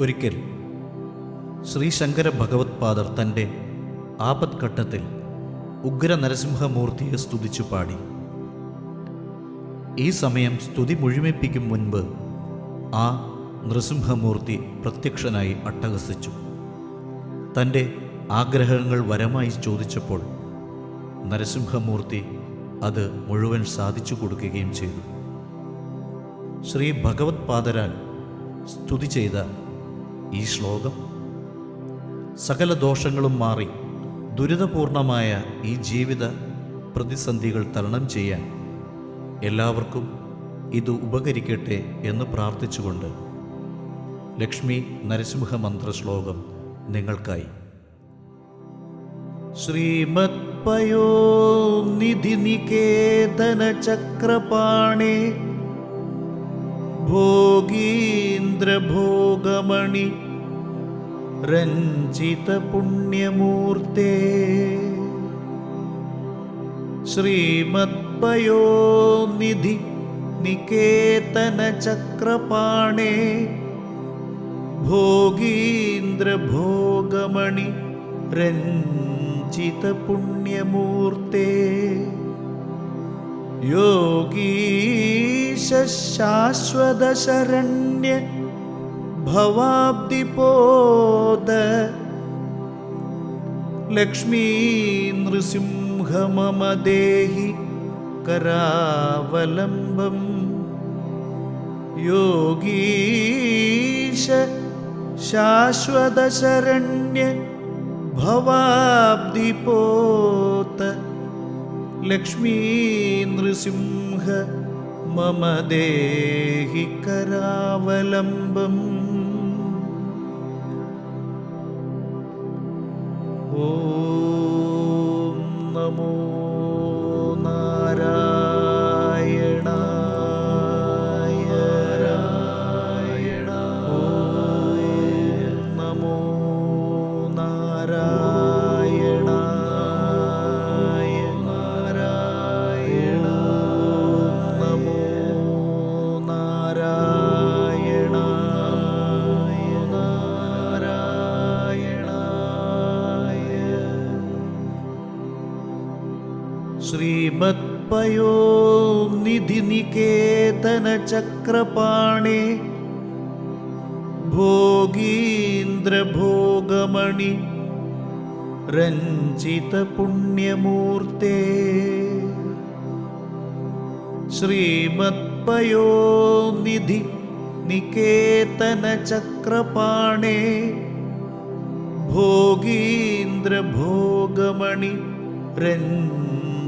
ഒരിക്കൽ ശ്രീ ശങ്കര ഭഗവത് പാദർ തന്റെ ആപത്ഘട്ടത്തിൽ ഉഗ്ര നരസിംഹമൂർത്തിയെ സ്തുതിച്ചു പാടി. ഈ സമയം സ്തുതി മുഴുമിപ്പിക്കും മുൻപ് ആ നൃസിംഹമൂർത്തി പ്രത്യക്ഷനായി അട്ടഹസിച്ചു. തന്റെ ആഗ്രഹങ്ങൾ വരമായി ചോദിച്ചപ്പോൾ നരസിംഹമൂർത്തി അത് മുഴുവൻ സാധിച്ചു കൊടുക്കുകയും ചെയ്തു. ശ്രീ ഭഗവത് പാദരാൻ സ്തുതി ചെയ്ത ഈ ശ്ലോകം. സകല ദോഷങ്ങളും മാറി ദുരിതപൂർണമായ ഈ ജീവിത പ്രതിസന്ധികൾ തരണം ചെയ്യാൻ എല്ലാവർക്കും ഇത് ഉപകരിക്കട്ടെ എന്ന് പ്രാർത്ഥിച്ചുകൊണ്ട് ലക്ഷ്മി നരസിംഹ മന്ത്ര ശ്ലോകം നിങ്ങൾക്കായി. ശ്രീമത് പയോ നിധി നികേതന ചക്രപാണി ഭോഗീന്ദ്രഭോഗമണി രഞ്ജിത പുണ്യമൂർത്തേ. ശ്രീമത്പയോ നിധി നികേതന ചക്രപാണേ. ഭോഗീന്ദ്രഭോഗമണി ഭവാബ്ദിപോദ ലക്ഷ്മീ നൃസിംഹ മമ ദേഹി കരാവലംബം. യോഗീശ ശാശ്വതശരണ്യ ഭവാബ്ദിപോത. ലക്ഷ്മീ നൃസിംഹ മമ ദേഹി കരാവലംബം. ഓം നമോ നാരായണായ श्रीमत्पयो निधिनिकेतनचक्रपाणे भोगीन्द्रभोगमणि रञ्जितपुण्यमूर्ते श्रीमत्पयो निधिनिकेतनचक्रपाणे भोगीन्द्रभोगमणि रञ्ज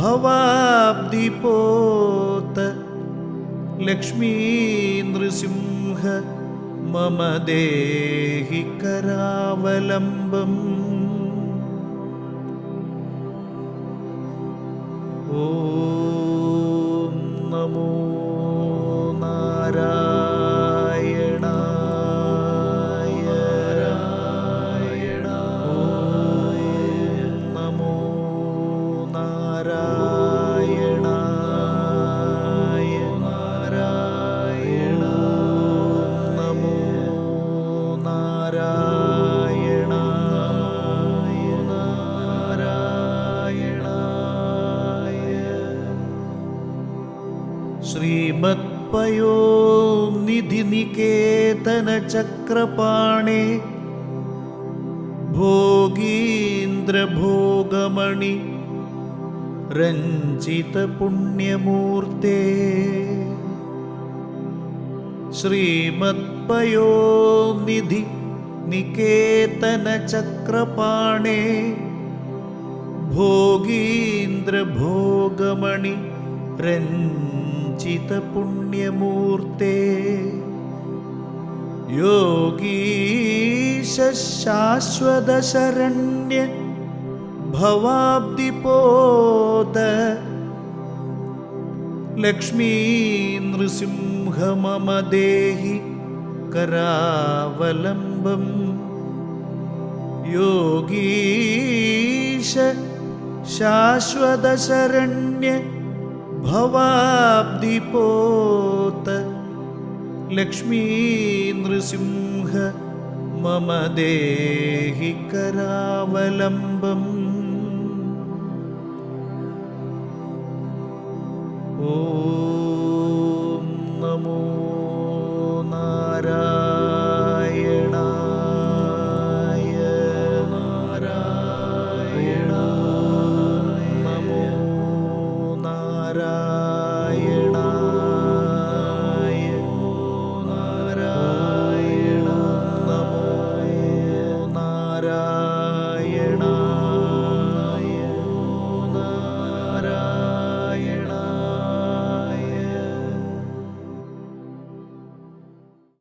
ലക്ഷ്മീ ലക്ഷ്മീന്ദ്രസിംഹ നൃസിംഹ മമ ദേഹി കരാവലംബം. ഓം मत्पयो निधिनिकेतनचक्रपाणे भोगीन्द्रभोगमणि रञ्जितपुण्यमूर्ते श्रीमत्पयो निधि निकेतनचक्रपाणे भोगीन्द्रभोगमणि रञ्ज നികേതന ചക്രപാണേ ഭോഗീന്ദ്രഭോഗമണി രഞ്ജിത പുണ്യമൂർത്തേ യോഗീശ ശാശ്വതശരണ്യ ഭവാബ്ദിപോത ലക്ഷ്മീ നൃസിംഹ മമ ദേഹി കരാവലംബം യോഗീശ ശാശ്വതശരണ്യ ഭവാബ്ദിപോത ലക്ഷ്മീ നൃസിംഹ മമ ദേഹി കരാവലംബം. ഓം നമോ